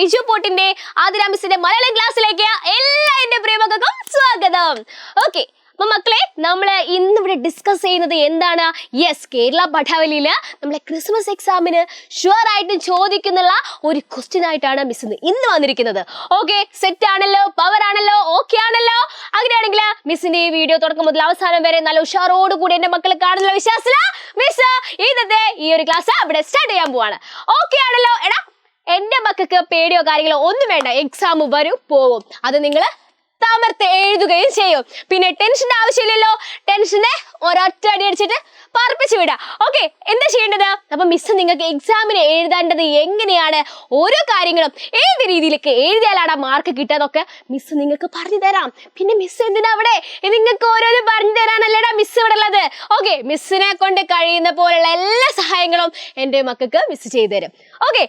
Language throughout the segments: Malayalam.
എജു പോട്ടിന്റെ ആദിരാമിസിന്റെ മലയാളം ക്ലാസ്സിലേക്ക് എല്ലാ എന്റെ പ്രിയമക്കൾക്കും സ്വാഗതം. ഓക്കെ അപ്പൊ മക്കളെ നമ്മൾ ഇന്ന് ഇവിടെ ഡിസ്കസ് ചെയ്യുന്നത് എന്താണ്? യെസ് കേരള പഠാവലിയിൽ നമ്മളെ ക്രിസ്മസ് എക്സാമിന് ഷുവർ ആയിട്ടും ചോദിക്കുന്നുള്ള ഒരു ക്വസ്റ്റ്യൻ ആയിട്ടാണ് മിസ് ഇന്ന് വന്നിരിക്കുന്നത്. ഓക്കെ സെറ്റ് ആണല്ലോ പവർ ആണല്ലോ ഓക്കെ ആണല്ലോ. അങ്ങനെയാണെങ്കിൽ മിസ്സിന്റെ ഈ വീഡിയോ തുടക്കം മുതൽ അവസാനം വരെ നല്ല ഉഷാറോട് കൂടി എന്റെ മക്കൾ കാണുന്ന വിശ്വാസത്തില മിസ് ഇന്നത്തെ ഈ ഒരു ക്ലാസ് ഇവിടെ സ്റ്റാർട്ട് ചെയ്യാൻ പോവാണ്. ഓക്കെ ആണല്ലോ എടാ മക്കൾക്ക് പേടിയോ കാര്യങ്ങളോ ഒന്നും വേണ്ട. എക്സാം വരും പോവും. അത് നിങ്ങൾ തമർത്ത് എഴുതുകയും ചെയ്യും. പിന്നെ ടെൻഷൻ ആവശ്യമില്ലല്ലോ. ടെൻഷനെ ഒരൊറ്റ അടി അടിച്ചിട്ട് പറപ്പിച്ച് വിടാം ഓക്കെ എന്താ ചെയ്യേണ്ടത്? അപ്പം മിസ് നിങ്ങൾക്ക് എക്സാമിന് എഴുതേണ്ടത് എങ്ങനെയാണ്? ഓരോ കാര്യങ്ങളും ഏത് രീതിയിലേക്ക് എഴുതിയാലാണ് മാർക്ക് കിട്ടുന്നതൊക്കെ മിസ് നിങ്ങൾക്ക് പറഞ്ഞു തരാം. പിന്നെ മിസ് എന്തിനാ അവിടെ? നിങ്ങൾക്ക് ഓരോന്ന് പറഞ്ഞു തരാനല്ലേടാ മിസ് ഇവിടെ ഉള്ളത്. ഓക്കെ മിസ്സിനെ കൊണ്ട് കഴിയുന്ന പോലുള്ള എല്ലാ സഹായങ്ങളും എന്റെ മക്കൾക്ക് മിസ് ചെയ്തു തരും. ഓക്കെ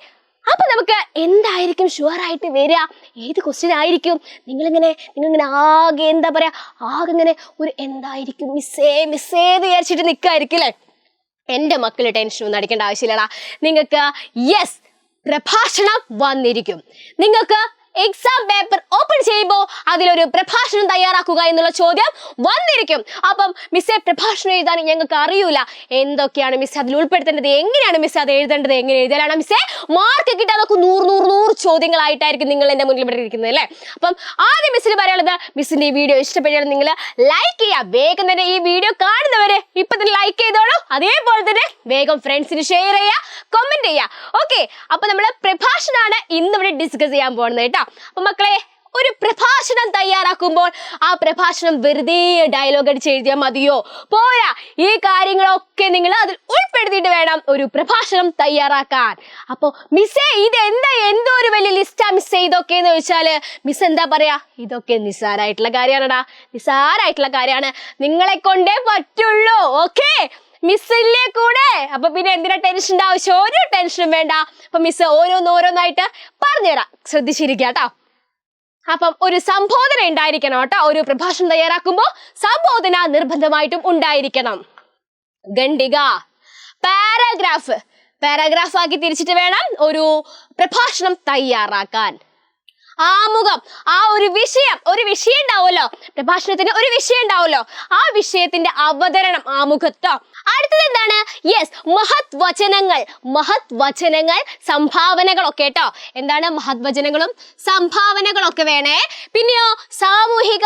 അപ്പൊ നമുക്ക് എന്തായിരിക്കും ഷുവർ ആയിട്ട് വരിക? ഏത് ക്വസ്റ്റ്യൻ ആയിരിക്കും? നിങ്ങളിങ്ങനെ നിങ്ങളിങ്ങനെ ആകെ എന്താ പറയാ ആകെ ഇങ്ങനെ ഒരു എന്തായിരിക്കും? മിസ്സേ മിസ്സേ വിചാരിച്ചിട്ട് നിൽക്കായിരിക്കും അല്ലേ എന്റെ മക്കൾ ടെൻഷൻ ഒന്നും അടിക്കേണ്ട ആവശ്യമില്ലടാ. നിങ്ങൾക്ക് യെസ് പ്രഭാഷണം വന്നിരിക്കും. നിങ്ങൾക്ക് എക്സാം പേപ്പർ ഓപ്പൺ ചെയ്യുമ്പോൾ അതിലൊരു പ്രഭാഷണം തയ്യാറാക്കുക എന്നുള്ള ചോദ്യം വന്നിരിക്കും. അപ്പം മിസ്സെ പ്രഭാഷണം എഴുതാൻ ഞങ്ങൾക്ക് അറിയൂല. എന്തൊക്കെയാണ് മിസ് അതിൽ ഉൾപ്പെടുത്തേണ്ടത്? എങ്ങനെയാണ് മിസ് അത് എഴുതേണ്ടത്? എങ്ങനെ എഴുതാനാണ് മിസ്സെ മാർക്ക് കിട്ടാൻ നമുക്ക് നൂറ് നൂറ് നൂറ് ചോദ്യങ്ങളായിട്ടായിരിക്കും നിങ്ങൾ എന്റെ മുന്നിൽ ഇവിടെ ഇരിക്കുന്നത് അല്ലേ? അപ്പം ആദ്യം മിസ്സിന് പറയാനുള്ളത് മിസ്സിന്റെ ഈ വീഡിയോ ഇഷ്ടപ്പെട്ടാൽ നിങ്ങൾ ലൈക്ക് ചെയ്യുക. വേഗം തന്നെ ഈ വീഡിയോ കാണുന്നവരെ ഇപ്പൊ തന്നെ ലൈക്ക് ചെയ്തോളൂ. അതേപോലെ തന്നെ വേഗം ഫ്രണ്ട്സിന് ഷെയർ ചെയ്യുക കമന്റ് ചെയ്യുക. ഓക്കെ അപ്പൊ നമ്മൾ പ്രഭാഷണമാണ് ഇന്ന് ഇവിടെ ഡിസ്കസ് ചെയ്യാൻ പോകുന്നത് കേട്ടോ. അപ്പൊ മക്കളെ ഒരു പ്രഭാഷണം തയ്യാറാക്കുമ്പോൾ ആ പ്രഭാഷണം വെറുതെ ഡയലോഗ് അടിച്ച് എഴുതിയാൽ മതിയോ? പോരാ ഈ കാര്യങ്ങളൊക്കെ നിങ്ങൾ അതിൽ ഉൾപ്പെടുത്തിയിട്ട് വേണം ഒരു പ്രഭാഷണം തയ്യാറാക്കാൻ. അപ്പോൾ മിസ്സേ ഇത് എന്താ എന്തോ ഒരു വലിയ ലിസ്റ്റാ മിസ് ഇതൊക്കെ എന്ന് ചോദിച്ചാൽ മിസ് എന്താ പറയാ? ഇതൊക്കെ നിസ്സാരായിട്ടുള്ള കാര്യമാണടാ നിസ്സാരായിട്ടുള്ള കാര്യമാണ് നിങ്ങളെ കൊണ്ടേ പറ്റുള്ളൂ ഓക്കേ മിസ്സില്ലേ കൂടെ? അപ്പൊ പിന്നെ എന്തിനാ ടെൻഷൻ ആവശ്യം? ഒരു ടെൻഷനും വേണ്ട. അപ്പൊ മിസ് ഓരോന്ന് ഓരോന്നായിട്ട് പറഞ്ഞുതരാം. ശ്രദ്ധിച്ചിരിക്കുക കേട്ടോ. അപ്പം ഒരു സംബോധന ഉണ്ടായിരിക്കണം കേട്ടോ. ഒരു പ്രഭാഷണം തയ്യാറാക്കുമ്പോൾ സംബോധന നിർബന്ധമായിട്ടും ഉണ്ടായിരിക്കണം. ഖണ്ഡിക പാരാഗ്രാഫ് പാരാഗ്രാഫ് ആക്കി തിരിച്ചിട്ട് വേണം ഒരു പ്രഭാഷണം തയ്യാറാക്കാൻ. ആമുഖം. ആ ഒരു വിഷയം ഒരു വിഷയം ഉണ്ടാവുമല്ലോ. പ്രഭാഷണത്തിന് ഒരു വിഷയം ഉണ്ടാവുമല്ലോ. ആ വിഷയത്തിന്റെ അവതരണം ആമുഖത്തോ അടുത്തത് എന്താണ്? യെസ് മഹത് വചനങ്ങൾ മഹത് വചനങ്ങൾ സംഭാവനകളൊക്കെ കേട്ടോ. എന്താണ് മഹത് വചനങ്ങളും സംഭാവനകളൊക്കെ വേണേ. പിന്നെയോ സാമൂഹിക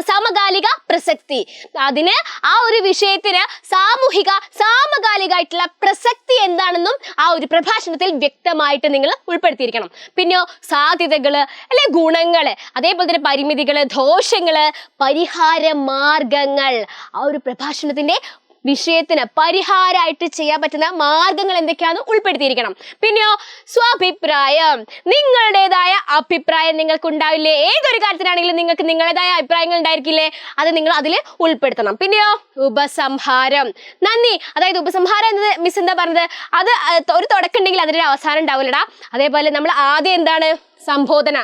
സമകാലിക പ്രസക്തി. അതിന് ആ ഒരു വിഷയത്തിന് സാമൂഹിക സാമകാലികമായിട്ടുള്ള പ്രസക്തി എന്താണെന്നും ആ ഒരു പ്രഭാഷണത്തിൽ വ്യക്തമായിട്ട് നിങ്ങൾ ഉൾപ്പെടുത്തിയിരിക്കണം. പിന്നെയോ സാധ്യതകൾ അല്ലെ ഗുണങ്ങൾ. അതേപോലെ തന്നെ പരിമിതികൾ ദോഷങ്ങൾ പരിഹാര മാർഗങ്ങൾ. ആ ഒരു പ്രഭാഷണത്തിന്റെ വിഷയത്തിന് പരിഹാരമായിട്ട് ചെയ്യാൻ പറ്റുന്ന മാർഗങ്ങൾ എന്തൊക്കെയാണെന്ന് ഉൾപ്പെടുത്തിയിരിക്കണം. പിന്നെയോ സ്വാഭിപ്രായം. നിങ്ങളുടേതായ അഭിപ്രായം നിങ്ങൾക്ക് ഉണ്ടാവില്ലേ ഏതൊരു കാര്യത്തിനാണെങ്കിലും നിങ്ങൾക്ക് നിങ്ങളുടേതായ അഭിപ്രായങ്ങൾ ഉണ്ടായിരിക്കില്ലേ? അത് നിങ്ങൾ അതിൽ ഉൾപ്പെടുത്തണം. പിന്നെയോ ഉപസംഹാരം. നന്ദി. അതായത് ഉപസംഹാരം എന്നത് മിസ് എന്താ പറഞ്ഞത്? അത് ഒരു തുടക്കം ഉണ്ടെങ്കിൽ അതിനൊരു അവസാനം ഉണ്ടാവില്ലടാ. അതേപോലെ നമ്മൾ ആദ്യം എന്താണ്? സംബോധന.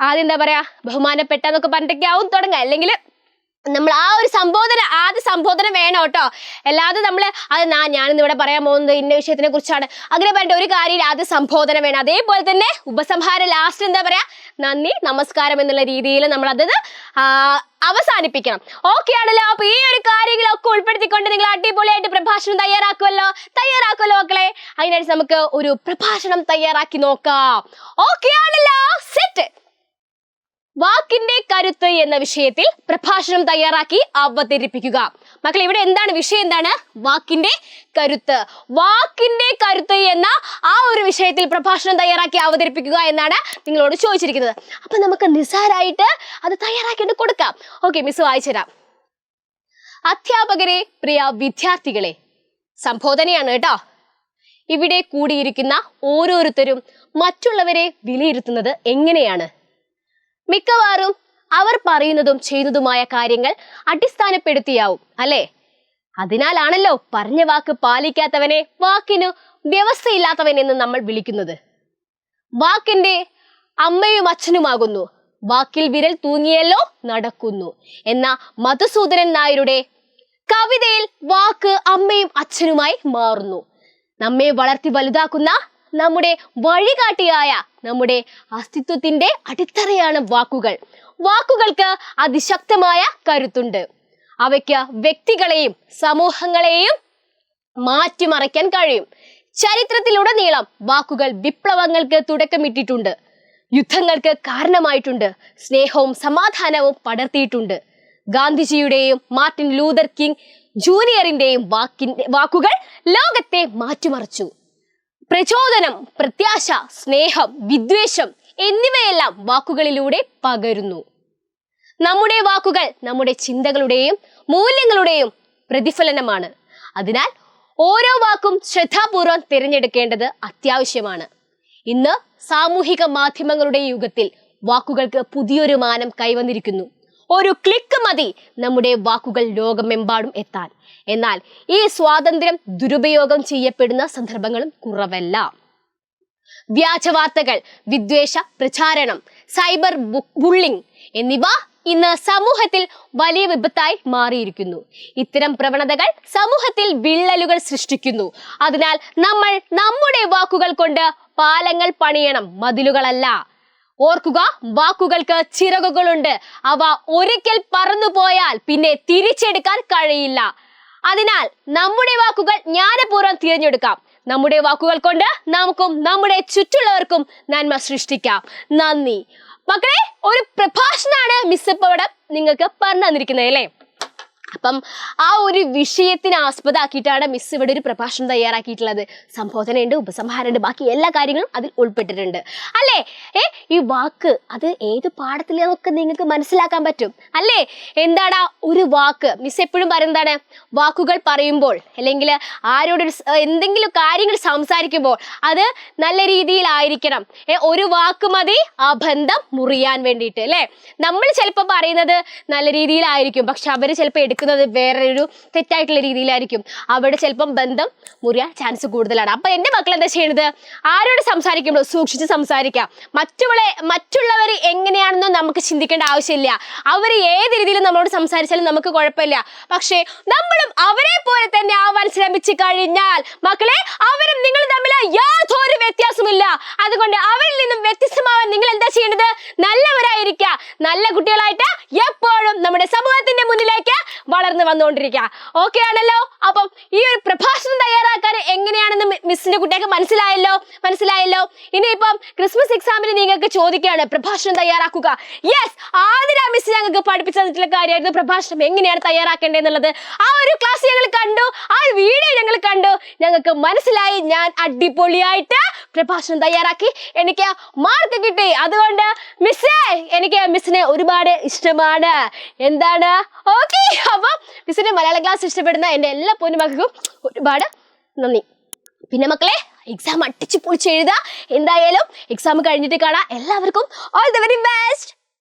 ആദ്യം എന്താ പറയാ? ബഹുമാനപ്പെട്ട എന്നൊക്കെ പറഞ്ഞിട്ടൊക്കെ ആവും തുടങ്ങുക. അല്ലെങ്കിൽ നമ്മൾ ആ ഒരു സംബോധന ആദ്യ സംബോധന വേണം കേട്ടോ. അല്ലാതെ നമ്മൾ അത് ഞാനിന്ന് ഇവിടെ പറയാൻ പോകുന്നത് ഇന്ന വിഷയത്തിനെ കുറിച്ചാണ്. അങ്ങനെ പറഞ്ഞിട്ട് ഒരു കാര്യം ആദ്യ സംബോധന വേണം. അതേപോലെ തന്നെ ഉപസംഹാരം ലാസ്റ്റ് എന്താ പറയാ? നന്ദി നമസ്കാരം എന്നുള്ള രീതിയിൽ നമ്മൾ അത് അവസാനിപ്പിക്കണം. ഓക്കെ ആണല്ലോ. അപ്പൊ ഈ ഒരു കാര്യങ്ങളൊക്കെ ഉൾപ്പെടുത്തിക്കൊണ്ട് നിങ്ങൾ അടിപൊളിയായിട്ട് പ്രഭാഷണം തയ്യാറാക്കുമല്ലോ തയ്യാറാക്കുമല്ലോ മക്കളെ. അതിനായിട്ട് നമുക്ക് ഒരു പ്രഭാഷണം തയ്യാറാക്കി നോക്കാം. ഓക്കെ ആണല്ലോ. സെറ്റ് വാക്കിന്റെ കരുത്ത് എന്ന വിഷയത്തിൽ പ്രഭാഷണം തയ്യാറാക്കി അവതരിപ്പിക്കുക. മക്കൾ ഇവിടെ എന്താണ് വിഷയം? എന്താണ്? വാക്കിന്റെ കരുത്ത്. വാക്കിന്റെ കരുത്ത് എന്ന ആ ഒരു വിഷയത്തിൽ പ്രഭാഷണം തയ്യാറാക്കി അവതരിപ്പിക്കുക എന്നാണ് നിങ്ങളോട് ചോദിച്ചിരിക്കുന്നത്. അപ്പൊ നമുക്ക് നിസാരായിട്ട് അത് തയ്യാറാക്കിയിട്ട് കൊടുക്കാം. ഓക്കെ മിസ് വായിച്ചുതരാം അധ്യാപകരെ പ്രിയ വിദ്യാർത്ഥികളെ സംബോധനയാണ് കേട്ടോ. ഇവിടെ കൂടിയിരിക്കുന്ന ഓരോരുത്തരും മറ്റുള്ളവരെ വിലയിരുത്തുന്നത് എങ്ങനെയാണ്? മിക്കവാറും അവർ പറയുന്നതും ചെയ്യുന്നതുമായ കാര്യങ്ങൾ അടിസ്ഥാനപ്പെടുത്തിയാവും അല്ലേ? അതിനാലാണല്ലോ പറഞ്ഞ വാക്ക് പാലിക്കാത്തവനെ വാക്കിനു വ്യവസ്ഥയില്ലാത്തവൻ എന്ന് നമ്മൾ വിളിക്കുന്നത്. വാക്കിന്റെ അമ്മയും അച്ഛനുമാകുന്നു. വാക്കിൽ വിരൽ തൂങ്ങിയല്ലോ നടക്കുന്നു. എന്ന മധുസൂദനൻ നായരുടെ കവിതയിൽ വാക്ക് അമ്മയും അച്ഛനുമായി മാറുന്നു. നമ്മെ വളർത്തി വലുതാക്കുന്ന നമ്മുടെ വഴികാട്ടിയായ നമ്മുടെ അസ്തിത്വത്തിന്റെ അടിത്തറയാണ് വാക്കുകൾ. വാക്കുകൾക്ക് അതിശക്തമായ കരുത്തുണ്ട്. അവയ്ക്ക് വ്യക്തികളെയും സമൂഹങ്ങളെയും മാറ്റിമറിക്കാൻ കഴിയും. ചരിത്രത്തിലുടനീളം വാക്കുകൾ വിപ്ലവങ്ങൾക്ക് തുടക്കമിട്ടിട്ടുണ്ട്. യുദ്ധങ്ങൾക്ക് കാരണമായിട്ടുണ്ട്. സ്നേഹവും സമാധാനവും പടർത്തിയിട്ടുണ്ട്. ഗാന്ധിജിയുടെയും മാർട്ടിൻ ലൂതർ കിങ് ജൂനിയറിന്റെയും വാക്കിന്റെ വാക്കുകൾ ലോകത്തെ മാറ്റിമറിച്ചു. പ്രചോദനം പ്രത്യാശ സ്നേഹം വിദ്വേഷം എന്നിവയെല്ലാം വാക്കുകളിലൂടെ പകരുന്നു. നമ്മുടെ വാക്കുകൾ നമ്മുടെ ചിന്തകളുടെയും മൂല്യങ്ങളുടെയും പ്രതിഫലനമാണ്. അതിനാൽ ഓരോ വാക്കും ശ്രദ്ധാപൂർവം തിരഞ്ഞെടുക്കേണ്ടത് അത്യാവശ്യമാണ്. ഇന്ന് സാമൂഹിക മാധ്യമങ്ങളുടെ യുഗത്തിൽ വാക്കുകൾക്ക് പുതിയൊരു മാനം കൈവന്നിരിക്കുന്നു. ഒരു ക്ലിക്ക് മതി. നമ്മുടെ വാക്കുകൾ ലോകമെമ്പാടും എത്താൻ. എന്നാൽ ഈ സ്വാതന്ത്ര്യം ദുരുപയോഗം ചെയ്യപ്പെടുന്ന സന്ദർഭങ്ങളും കുറവല്ല. വ്യാജവാർത്തകൾ വിദ്വേഷ പ്രചാരണം സൈബർ ബുള്ളിംഗ് എന്നിവ ഇന്ന് സമൂഹത്തിൽ വലിയ വിപത്തായി മാറിയിരിക്കുന്നു. ഇത്തരം പ്രവണതകൾ സമൂഹത്തിൽ വിള്ളലുകൾ സൃഷ്ടിക്കുന്നു. അതിനാൽ നമ്മൾ നമ്മുടെ വാക്കുകൾ കൊണ്ട് പാലങ്ങൾ പണിയണം. മതിലുകളല്ല. ഓർക്കുക വാക്കുകൾക്ക് ചിറകുകളുണ്ട്. അവ ഒരിക്കൽ പറന്നു പോയാൽ പിന്നെ തിരിച്ചെടുക്കാൻ കഴിയില്ല. അതിനാൽ നമ്മുടെ വാക്കുകൾ ജ്ഞാനപൂർവം തിരഞ്ഞെടുക്കാം. നമ്മുടെ വാക്കുകൾ കൊണ്ട് നമുക്കും നമ്മുടെ ചുറ്റുള്ളവർക്കും നന്മ സൃഷ്ടിക്കാം. നന്ദി. മക്കളെ ഒരു പ്രഭാഷണമാണ് മിസ് ഇപ്പൊ നിങ്ങൾക്ക് പറഞ്ഞു തന്നിരിക്കുന്നത് അല്ലേ? അപ്പം ആ ഒരു വിഷയത്തിനെ ആസ്പദമാക്കിയിട്ടാണ് മിസ് ഇവിടെ ഒരു പ്രഭാഷണം തയ്യാറാക്കിയിട്ടുള്ളത്. സംബോധനയുണ്ട് ഉപസംഹാരമുണ്ട് ബാക്കി എല്ലാ കാര്യങ്ങളും അതിൽ ഉൾപ്പെട്ടിട്ടുണ്ട്. അല്ലേ? ഏ ഈ വാക്ക് അത് ഏത് പാഠത്തിലൊക്കെ നിങ്ങൾക്ക് മനസ്സിലാക്കാൻ പറ്റും? അല്ലേ? എന്താണ് ഒരു വാക്ക്? മിസ് എപ്പോഴും പറയുന്നതാണ് വാക്കുകൾ പറയുമ്പോൾ അല്ലെങ്കിൽ ആരോട് എന്തെങ്കിലും കാര്യങ്ങൾ സംസാരിക്കുമ്പോൾ അത് നല്ല രീതിയിലായിരിക്കണം ഏ ഒരു വാക്ക് മതി ആ ബന്ധം മുറിയാൻ വേണ്ടിയിട്ട് അല്ലേ? നമ്മൾ ചിലപ്പോൾ പറയുന്നത് നല്ല രീതിയിലായിരിക്കും പക്ഷെ അവർ ചിലപ്പോൾ എടുക്കുന്നത് വേറൊരു തെറ്റായിട്ടുള്ള രീതിയിലായിരിക്കും. അവിടെ ചിലപ്പം ബന്ധം മുറിയാൻ ചാൻസ് കൂടുതലാണ്. അപ്പൊ എന്റെ മക്കൾ എന്താ ചെയ്യണത്? ആരോട് സംസാരിക്കുമ്പോൾ സൂക്ഷിച്ച് സംസാരിക്കാം മറ്റുള്ള മറ്റുള്ളവർ എങ്ങനെയാണെന്നോ നമുക്ക് ചിന്തിക്കേണ്ട ആവശ്യമില്ല. അവർ ഏത് രീതിയിലും നമ്മളോട് സംസാരിച്ചാലും നമുക്ക് കുഴപ്പമില്ല. പക്ഷേ നമ്മളും അവരെ പോലെ തന്നെ ആവാൻ ശ്രമിച്ചു കഴിഞ്ഞാൽ മക്കളെ അവരും നിങ്ങൾ തമ്മിൽ യാതൊരു വ്യത്യാസമില്ല അതുകൊണ്ട് അവരിൽ നിന്നും വ്യത്യസ്തമാവാൻ നിങ്ങൾ എന്താ ചെയ്യേണ്ടത് വന്നുകൊണ്ടിരിക്കുക. ഓക്കെ ആണല്ലോ? അപ്പം ഈ ഒരു പ്രഭാഷണം തയ്യാറാക്കാൻ എങ്ങനെയാണെന്ന് മിസ്സിന്റെ കുട്ടിയൊക്കെ മനസ്സിലായല്ലോ? മനസ്സിലായല്ലോ? ഇനിയിപ്പം ക്രിസ്മസ് എക്സാമിന് നിങ്ങൾക്ക് ചോദിക്കുകയാണ്. പ്രഭാഷണം തയ്യാറാക്കുക. യെസ് ആതിര മിസ് ഞങ്ങൾക്ക് പഠിപ്പിച്ചു തന്നിട്ടുള്ള കാര്യമായിരുന്നു. പ്രഭാഷണം എങ്ങനെയാണ് തയ്യാറാക്കേണ്ടത് ആ ഒരു ക്ലാസ് ഞങ്ങൾ കണ്ടു. ആ ഒരു വീഡിയോ ഞങ്ങൾ കണ്ടു. ഞങ്ങൾക്ക് മനസ്സിലായി. ഞാൻ അടിപൊളിയായിട്ട് പ്രഭാഷണം തയ്യാറാക്കി. എനിക്ക് മാർക്ക് കിട്ടി. അതുകൊണ്ട് മിസ്സേ എനിക്ക് മിസ്സിനെ ഒരുപാട് ഇഷ്ടമാണ്. എന്താണ്? ഓക്കെ അപ്പൊ മിസ്സിന്റെ മലയാള ക്ലാസ് ഇഷ്ടപ്പെടുന്ന എന്റെ എല്ലാ പൊന്നുമക്കൾക്കും ഒരുപാട് നന്ദി. പിന്നെ മക്കളെ എക്സാം അട്ടിച്ച് പൊളിച്ച് എഴുതുക. എന്തായാലും എക്സാം കഴിഞ്ഞിട്ട് കാണാം. എല്ലാവർക്കും ഓൾ ദ വെരി ബെസ്റ്റ്